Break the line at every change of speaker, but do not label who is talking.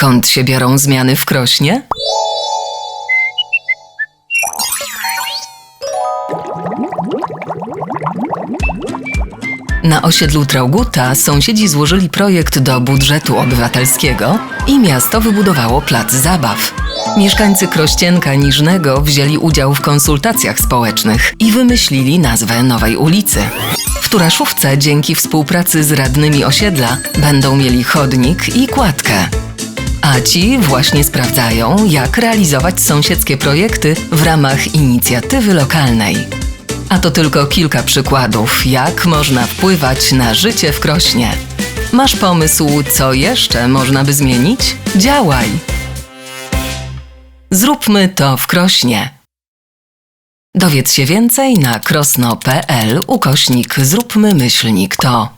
skąd się biorą zmiany w Krośnie? Na osiedlu Trauguta sąsiedzi złożyli projekt do budżetu obywatelskiego i miasto wybudowało plac zabaw. Mieszkańcy Krościenka Niżnego wzięli udział w konsultacjach społecznych i wymyślili nazwę nowej ulicy. W Turaszówce dzięki współpracy z radnymi osiedla będą mieli chodnik i kładkę. A ci właśnie sprawdzają, jak realizować sąsiedzkie projekty w ramach inicjatywy lokalnej. A to tylko kilka przykładów, jak można wpływać na życie w Krośnie. Masz pomysł, co jeszcze można by zmienić? Działaj! Zróbmy to w Krośnie. Dowiedz się więcej na krosno.pl ukośnik zróbmy myślnik to.